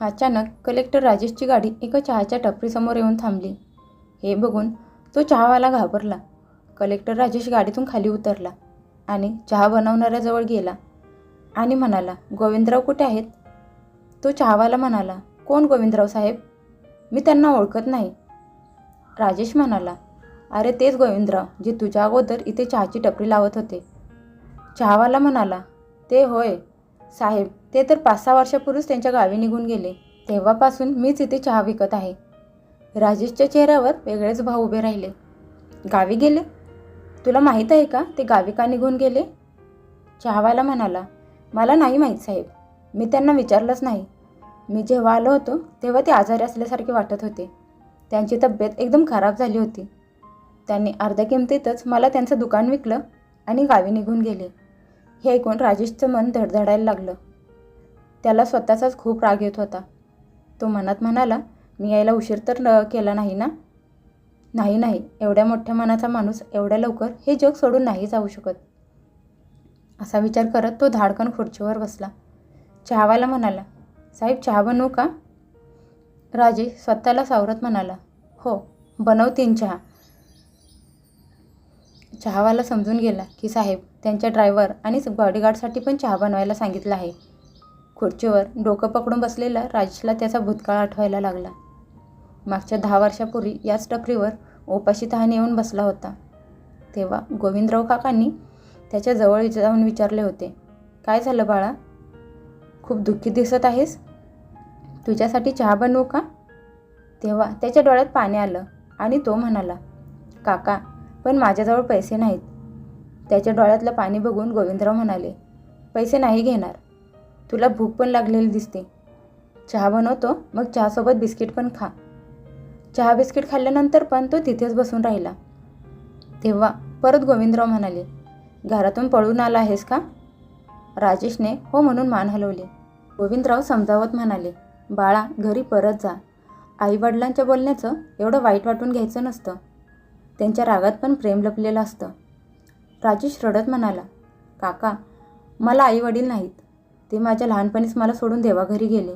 अचानक कलेक्टर राजेशची गाडी एका चहाच्या टपरीसमोर येऊन थांबली. हे बघून तो चहावाला घाबरला. कलेक्टर राजेश गाडीतून खाली उतरला आणि चहा बनवणाऱ्याजवळ गेला आणि म्हणाला गोविंदराव कुठे आहेत? तो चहावाला म्हणाला कोण गोविंदराव साहेब? मी त्यांना ओळखत नाही. राजेश म्हणाला अरे तेच गोविंदराव जे तुझ्या अगोदर इथे चहाची टपरी लावत होते. चहावाला म्हणाला ते होय साहेब ते तर पाच सहा वर्षापूर्वीच त्यांच्या गावी निघून गेले. तेव्हापासून मीच इथे चहा विकत आहे. राजेशच्या चेहऱ्यावर वेगळेच भाव उभे राहिले. गावी गेले? तुला माहीत आहे का ते गावी का निघून गेले? चहावाला म्हणाला मला नाही माहीत साहेब. मी त्यांना विचारलंच नाही. मी जेव्हा आलो होतो तेव्हा ते आजारी असल्यासारखे वाटत होते. त्यांची तब्येत एकदम खराब झाली होती. त्यांनी अर्ध्या किमतीतच मला त्यांचं दुकान विकलं आणि गावी निघून गेले. हे ऐकून राजेशचं मन धडधडायला लागलं. त्याला स्वतःचाच खूप राग येत होता. तो मनात म्हणाला मी यायला उशीर तर न केला नाही ना? नाही नाही. एवढ्या मोठ्या मनाचा माणूस एवढ्या लवकर हे जग सोडून नाही जाऊ शकत. असा विचार करत तो धाडकन खुर्चीवर बसला. चहावाला म्हणाला साहेब चहा बनवू का? राजे स्वतःला सावरत म्हणाला हो बनव तीन चहा. चहावाला समजून गेला की साहेब त्यांच्या ड्रायव्हर आणि बॉडीगार्डसाठी पण चहा बनवायला सांगितलं आहे. खुर्चीवर डोकं पकडून बसलेला राजेशला त्याचा भूतकाळ आठवायला लागला. मागच्या दहा वर्षापूर्वी याच टपरीवर ओपाशी तहान येऊन बसला होता. तेव्हा गोविंदराव काकांनी त्याच्याजवळ जाऊन विचारले होते काय झालं बाळा? खूप दुःखी दिसत आहेस? तुझ्यासाठी चहा बनवू का? तेव्हा त्याच्या डोळ्यात पाणी आलं आणि तो म्हणाला काका पण माझ्याजवळ पैसे नाहीत. त्याच्या डोळ्यातलं पाणी बघून गोविंदराव म्हणाले पैसे नाही घेणार. तुला भूक पण लागलेली दिसते. चहा बनवतो मग चहासोबत बिस्किट पण खा. चहा बिस्किट खाल्ल्यानंतर पण तो तिथेच बसून राहिला. तेव्हा परत गोविंदराव म्हणाले घरातून पळून आला आहेस का? राजेशने हो म्हणून मान हलवली. गोविंदराव समजावत म्हणाले बाळा घरी परत जा. आईवडिलांच्या बोलण्याचं एवढं वाईट वाटून घ्यायचं नसतं. त्यांच्या रागात पण प्रेम लपलेलं असतं. राजेश रडत म्हणाला काका मला आईवडील नाहीत. ते माझ्या लहानपणीच मला सोडून देवाघरी गेले.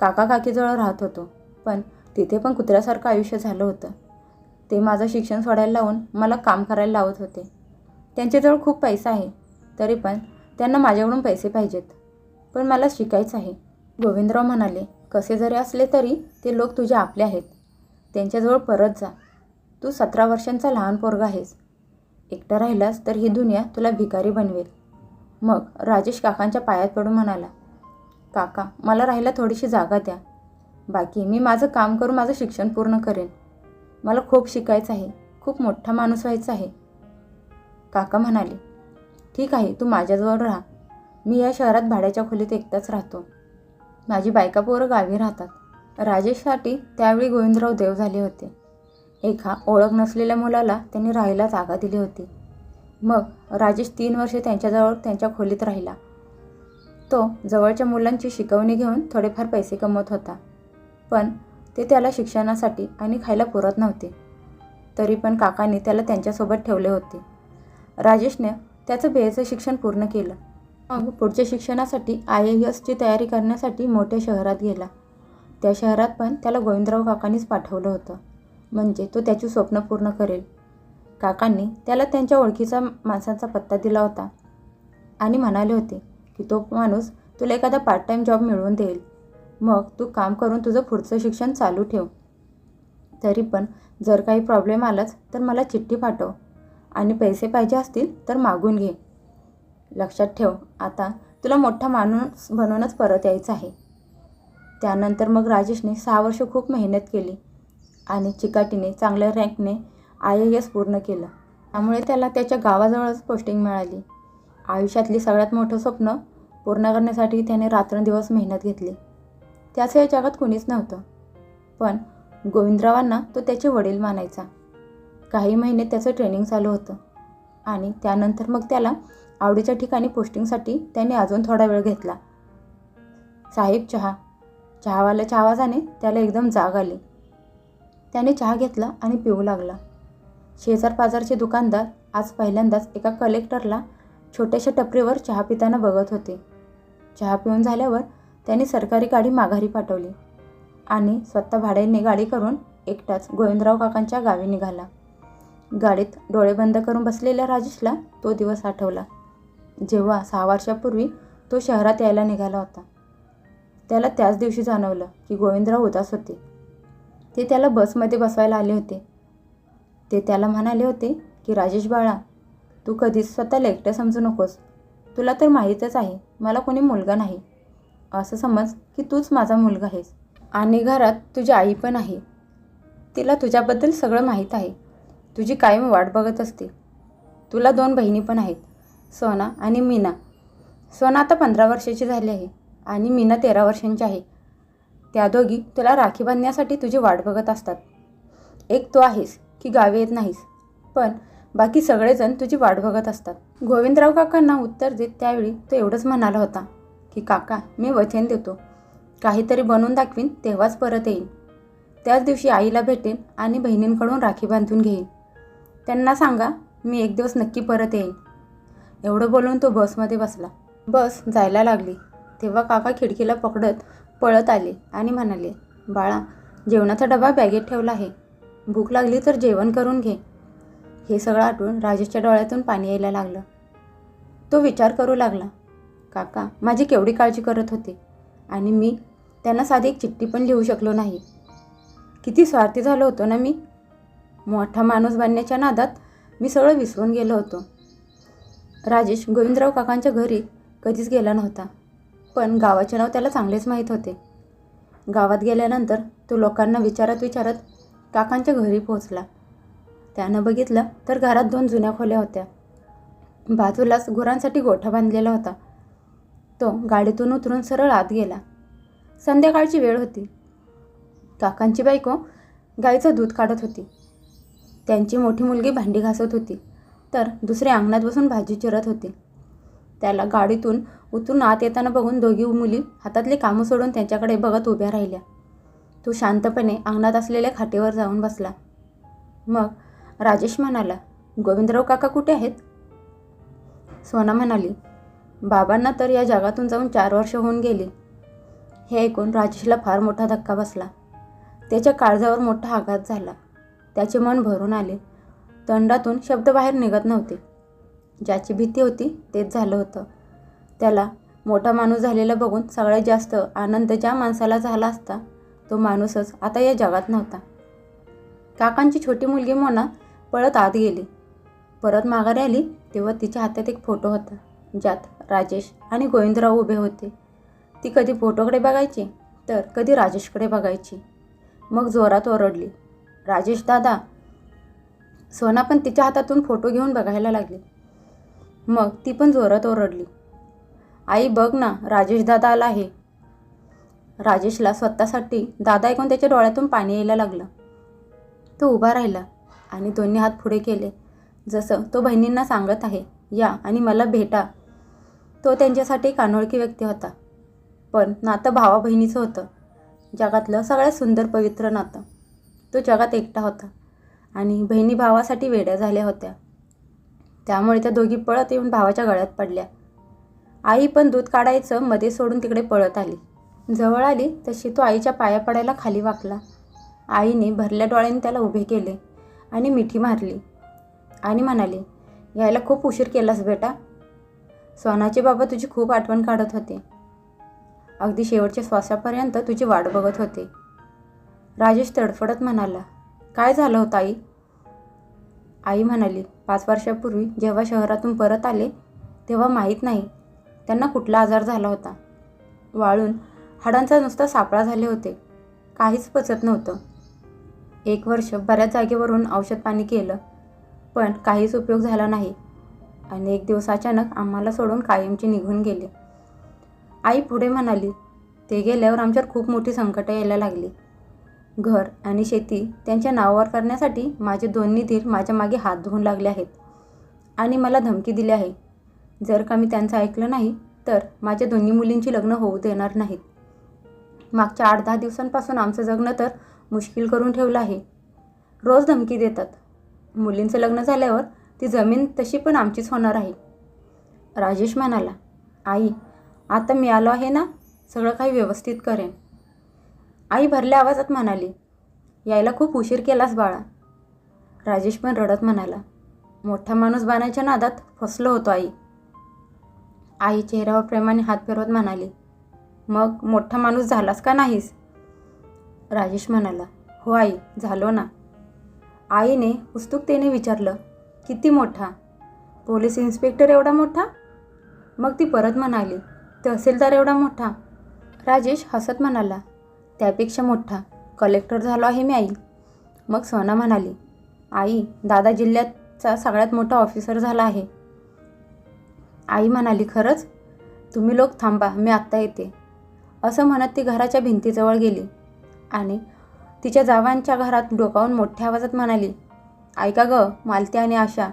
काका काकीजवळ राहत होतो पण तिथे पण कुत्र्यासारखं आयुष्य झालं होतं. ते माझं शिक्षण सोडायला लावून मला काम करायला लावत होते. त्यांच्याजवळ खूप पैसा आहे तरी पण त्यांना माझ्याकडून पैसे पाहिजेत. पण मला शिकायचं आहे. गोविंदराव म्हणाले कसे जरी असले तरी ते लोक तुझे आपले आहेत. त्यांच्याजवळ परत जा. तू सतरा वर्षांचा लहान पोरगा आहेस. एकटा राहिलास तर ही दुनिया तुला भिकारी बनवेल. मग राजेश काकांच्या पायात पडून म्हणाला काका मला राहायला थोडीशी जागा द्या. बाकी मी माझं काम करून माझं शिक्षण पूर्ण करेन. मला खूप शिकायचं आहे खूप मोठा माणूस व्हायचा आहे. काका म्हणाले ठीक आहे तू माझ्याजवळ राहा. मी या शहरात भाड्याच्या खोलीत एकटाच राहतो. माझी बायका पोरं गावी राहतात. राजेशसाठी त्यावेळी गोविंदराव देव झाले होते. एका ओळख नसलेल्या मुलाला त्यांनी राहायला जागा दिली होती. मग राजेश तीन वर्षे त्यांच्याजवळ त्यांच्या खोलीत राहिला. तो जवळच्या मुलांची शिकवणी घेऊन थोडेफार पैसे कमवत होता. पण ते त्याला शिक्षणासाठी आणि खायला पुरत नव्हते. तरी पण काकांनी त्याला त्यांच्यासोबत ठेवले होते. राजेशने त्याचं बेचं शिक्षण पूर्ण केलं. मग पुढच्या शिक्षणासाठी आय ए एसची तयारी करण्यासाठी मोठ्या शहरात गेला. त्या शहरात पण त्याला गोविंदराव काकांनीच पाठवलं होतं. म्हणजे तो त्याची स्वप्न पूर्ण करेल. काकांनी त्याला त्यांच्या ओळखीचा माणसांचा पत्ता दिला होता आणि म्हणाले होते की तो माणूस तुला एखादा पार्ट टाईम जॉब मिळवून देईल. मग तू काम करून तुझं पुढचं शिक्षण चालू ठेव. तरी पण जर काही प्रॉब्लेम आलाच तर मला चिठ्ठी पाठव आणि पैसे पाहिजे असतील तर मागून घे. लक्षात ठेव आता तुला मोठा माणूस बनवूनच परत यायचं आहे. त्यानंतर मग राजेशने सहा वर्ष खूप मेहनत केली. आणि चिकाटीने चांगल्या रँकने आय ए एस पूर्ण केलं. त्यामुळे त्याला त्याच्या गावाजवळच पोस्टिंग मिळाली. आयुष्यातली सगळ्यात मोठं स्वप्न पूर्ण करण्यासाठी त्याने रात्रंदिवस मेहनत घेतली. त्याचं या जगात कुणीच नव्हतं. पण गोविंदरावांना तो त्याचे वडील मानायचा. काही महिने त्याचं ट्रेनिंग चालू होतं आणि त्यानंतर मग त्याला आवडीच्या ठिकाणी पोस्टिंगसाठी त्याने अजून थोडा वेळ घेतला. साहेब चहा. चहावाल्याच्या आवाजाने त्याला एकदम जाग आली. त्याने चहा घेतला आणि पिऊ लागला. शेजार पाजारचे दुकानदार आज पहिल्यांदाच एका कलेक्टरला छोट्याशा टपरीवर चहा पिताना बघत होते. चहा पिऊन झाल्यावर त्याने सरकारी गाडी माघारी पाठवली आणि स्वतः भाड्याने गाडी करून एकटाच गोविंदराव काकांच्या गावी निघाला. गाडीत डोळे बंद करून बसलेल्या राजेशला तो दिवस आठवला. जेव्हा सहा वर्षापूर्वी तो शहरात यायला निघाला होता. त्याला त्याच दिवशी जाणवलं की गोविंदराव उदास होते. ते त्याला बसमध्ये बसवायला आले होते. ते त्याला म्हणाले होते की राजेश बाळा तू कधीच स्वतःला एकटं समजू नकोस. तुला तर माहीतच आहे मला कोणी मुलगा नाही. असं समज की तूच माझा मुलगा आहेस. आणि घरात तुझी आई पण आहे. तिला तुझ्याबद्दल सगळं माहीत आहे. तुझी कायम वाट बघत असते. तुला दोन बहिणी पण आहेत सोना आणि मीना. सोना आता पंधरा वर्षाची झाली आहे आणि मीना तेरा वर्षांची आहे. त्या दोघी तुला राखी बांधण्यासाठी तुझी वाट बघत असतात. एक तू आहेस की गावी येत नाहीस पण बाकी सगळेजण तुझी वाट बघत असतात. गोविंदराव काकांना उत्तर देत त्यावेळी तो एवढंच म्हणाला होता की काका मी वचन देतो. काहीतरी बनवून दाखवीन तेव्हाच परत येईन. त्याच दिवशी आईला भेटेन आणि बहिणींकडून राखी बांधून घेईन. त्यांना सांगा मी एक दिवस नक्की परत येईन. एवढं बोलून तो बसमध्ये बसला. बस जायला लागली. तेव्हा काका खिडकीला पकडत पळत आले आणि म्हणाले बाळा जेवणाचा डबा बॅगेत ठेवला आहे. भूक लागली तर जेवण करून घे. हे सगळं आठवून राजेशच्या डोळ्यातून पाणी यायला लागलं. तो विचार करू लागला काका माझी केवढी काळजी करत होते आणि मी त्यांना साधी एक चिठ्ठी पण लिहू शकलो नाही. किती स्वार्थी झालो होतो ना मी? मोठा माणूस बनण्याच्या नादात मी सगळं विसरून गेलो होतो. राजेश गोविंदराव काकांच्या घरी कधीच गेला नव्हता. पण गावाचे नाव त्याला चांगलेच माहीत होते. गावात गेल्यानंतर तो लोकांना विचारत विचारत काकांच्या घरी पोहोचला. त्यानं बघितलं तर घरात दोन जुन्या खोल्या होत्या. बाजूलाच गुरांसाठी गोठा बांधलेला होता. तो गाडीतून उतरून सरळ आत गेला. संध्याकाळची वेळ होती. काकांची बायको गाईचं दूध काढत होती. त्यांची मोठी मुलगी भांडी घासत होती. तर दुसऱ्या अंगणात बसून भाजी चिरत होती. त्याला गाडीतून उतरून आत येताना बघून दोघी मुली हातातली कामं सोडून त्यांच्याकडे बघत उभ्या राहिल्या. तो शांतपणे अंगणात असलेल्या खाटेवर जाऊन बसला. मग राजेश म्हणाला गोविंदराव काका कुठे आहेत? सोना म्हणाली बाबांना तर या जगातून जाऊन चार वर्ष होऊन गेली. हे ऐकून राजेशला फार मोठा धक्का बसला. त्याच्या काळजावर मोठा आघात झाला. त्याचे मन भरून आले. तंडातून शब्द बाहेर निघत नव्हते. ज्याची भीती होती तेच झालं होतं. त्याला मोठा माणूस झालेला बघून सगळ्यात जास्त आनंद ज्या माणसाला झाला असता तो माणूसच आता या जगात नव्हता. काकांची छोटी मुलगी मोना पळत आत गेली. परत माघारी आली तेव्हा तिच्या हातात एक फोटो होता ज्यात राजेश आणि गोविंदराव उभे होते. ती कधी फोटोकडे बघायची तर कधी राजेशकडे बघायची. मग जोरात ओरडली राजेश दादा. सोना पण तिच्या हातातून फोटो घेऊन बघायला लागली. मग ती पण जोरात ओरडली आई बघ ना राजेश दादा आला आहे. राजेशला स्वतःसाठी दादा ऐकून त्याच्या डोळ्यातून पाणी यायला लागलं. तो उभा राहिला आणि दोन्ही हात पुढे केले. जसं तो बहिणींना सांगत आहे या आणि मला भेटा. तो त्यांच्यासाठी एक अनोळखी व्यक्ती होता. पण नातं भावा बहिणीचं होतं. जगातलं सगळ्यात सुंदर पवित्र नातं. तो जगात एकटा होता आणि बहिणी भावासाठी वेड्या झाल्या होत्या. त्यामुळे त्या दोघी पळत येऊन भावाच्या गळ्यात पडल्या. आई पण दूध काढायचं मध्ये सोडून तिकडे पळत आली. जवळ आली तशी तो आईच्या पाया पडायला खाली वाकला. आईने भरल्या डोळ्याने त्याला उभे केले आणि मिठी मारली. आणि म्हणाली यायला खूप उशीर केलास बेटा. सोनाचे बाबा तुझी खूप आठवण काढत होते. अगदी शेवटच्या श्वासापर्यंत तुझी वाट बघत होते. राजेश तडफडत म्हणाला काय झालं होतं आई? आई म्हणाली पाच वर्षापूर्वी जेव्हा शहरातून परत आले तेव्हा माहीत नाही त्यांना कुठला आजार झाला होता. वाळून हाडांचा नुसता सापळा झाले होते. काहीच पचत नव्हतं. एक वर्ष बऱ्याच जागेवरून औषध पाणी केलं पण काहीच उपयोग झाला नाही. आणि एक दिवस अचानक आम्हाला सोडून कायमचे निघून गेले. आई पुढे म्हणाली ते गेल्यावर आमच्यावर खूप मोठी संकटं यायला लागली. घर आणि शेती त्यांच्या नावावर करण्यासाठी माझे दोन्ही धीर माझ्या मागे हात धुवून लागले आहेत आणि मला धमकी दिली आहे. जर का मी त्यांचं ऐकलं नाही तर माझ्या दोन्ही मुलींची लग्न होऊ देणार नाहीत. मागच्या आठ दहा दिवसांपासून आमचं जगणं तर मुश्किल करून ठेवलं आहे. रोज धमकी देतात. मुलींचं लग्न झाल्यावर ती जमीन तशी पण आमचीच होणार आहे. राजेश म्हणाला आई आता मी आलो आहे ना सगळं काही व्यवस्थित करेन. आई भरल्या आवाजात म्हणाली यायला खूप उशीर केलास बाळा. राजेश पण रडत म्हणाला मोठा माणूस बनायच्या नादात फसलो होतो आई. आई चेहऱ्यावर प्रेमाने हात फिरवत म्हणाली मग मोठा माणूस झालास का नाहीस? राजेश म्हणाला हो आई झालो ना. आईने उत्सुकतेने विचारलं किती मोठा? पोलीस इन्स्पेक्टर एवढा मोठा? मग ती परत म्हणाली तहसीलदार एवढा मोठा? राजेश हसत म्हणाला त्यापेक्षा मोठा. कलेक्टर झालो आहे मी आई. मग सोना म्हणाली आई दादा जिल्ह्याचा सगळ्यात मोठा ऑफिसर झाला आहे. आई म्हणाली खरंच? तुम्ही लोक थांबा मी आत्ता येते. असं म्हणत ती घराच्या भिंतीजवळ गेली आणि तिच्या जावांच्या घरात डोकावून मोठ्या आवाजात म्हणाली ऐका ग मालती आणि आशा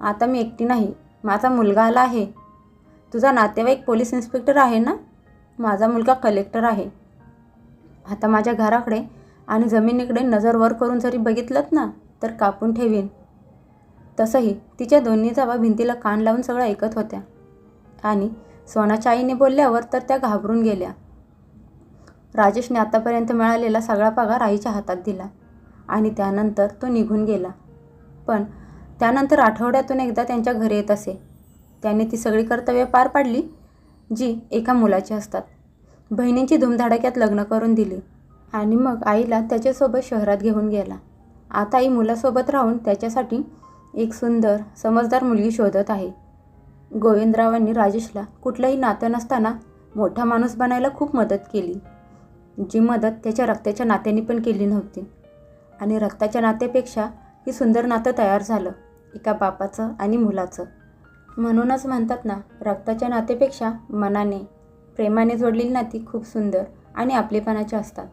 आता मी एकटी नाही माझा मुलगा आला आहे. तुझा नातेवाईक पोलीस इन्स्पेक्टर आहे ना? माझा मुलगा कलेक्टर आहे. आता माझ्या घराकडे आणि जमिनीकडे नजर वर करून जरी बघितलंत ना तर कापून ठेवीन. तसंही तिच्या दोन्ही जावा भिंतीला कान लावून सगळं ऐकत होत्या. आणि सोनाच्या आईने बोलल्यावर तर त्या घाबरून गेल्या. राजेशने आतापर्यंत मिळालेला सगळा पगार आईच्या हातात दिला आणि त्यानंतर तो निघून गेला. पण त्यानंतर आठवड्यातून एकदा त्यांच्या घरी येत असे. त्याने ती सगळी कर्तव्य पार पाडली जी एका मुलाची असतात. बहिणींची धुमधडाक्यात लग्न करून दिली आणि मग आईला त्याच्यासोबत शहरात घेऊन गेला. आता आई मुलासोबत राहून त्याच्यासाठी एक सुंदर समजदार मुलगी शोधत आहे. गोविंदरावांनी राजेशला कुठलंही नातं नसताना मोठा माणूस बनायला खूप मदत केली. जी मदत त्याच्या रक्ताच्या नात्याने पण केली नव्हती. आणि रक्ताच्या नात्यापेक्षा ही सुंदर नातं तयार झालं एका बापाचं आणि मुलाचं. म्हणूनच म्हणतात ना रक्ताच्या नातेपेक्षा मनाने प्रेमाने जोडलेली नाती खूप सुंदर आणि आपलेपणाची असतात.